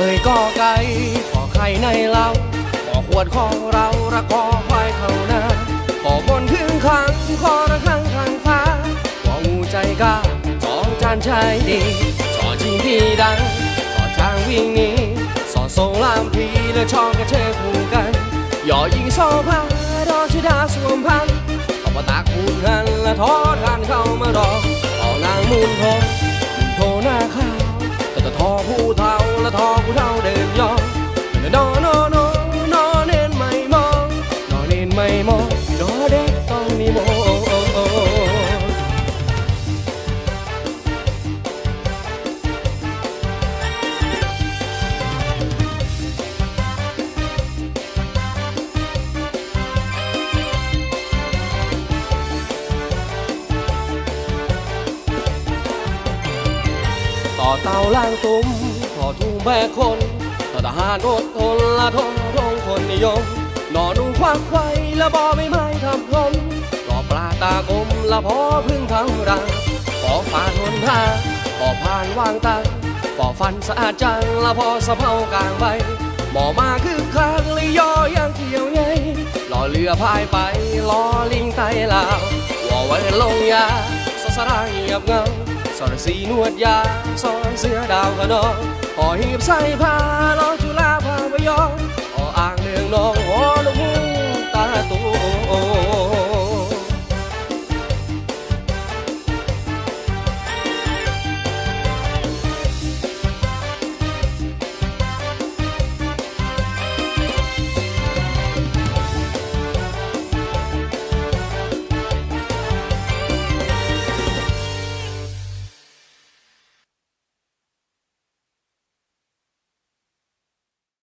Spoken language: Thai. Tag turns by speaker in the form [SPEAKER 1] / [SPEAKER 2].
[SPEAKER 1] เอ่ยก็ไก่ขอไข่ในเราขอขวดของเราระกอควายเขานาขอคนถึงขังขอระฆังทางฟ้าของูใจกล้าจอจานชายดีจอจริงที่ดังขอช้างวิ่งหนีสอทรงลามพีและชองกระเชยคู่กันย่อยิงโซภารอชิดาสวมพันขอประตากคูนหันและทอทานเข้ามาดอกขอนางมูลทองโทหน้าขาวแต่จะทอผู้เท่า อเต่าล่างตุ้มต่อทุ่งแบกคนต่อทหารอดทนละทนทงคนนิยมนอนูควักไข่ละบอไม่ไม้ทำพรมรอปลาตากลมละพอพึ่งทำรังขอฝาทนทาขอผ่านวางตังขอฟันสะอาดจังละพอสะเพากลางใบหมอมาคือคางเลยย่อย่างเขียวใหญ่อเรือพายไปรอลิงไตลาววอไว้ลงยาสสรายเงียบเงา สอนสีนวดยาสอนเสือดาวกระดองห่อหีบใส่ผ้าล้อจ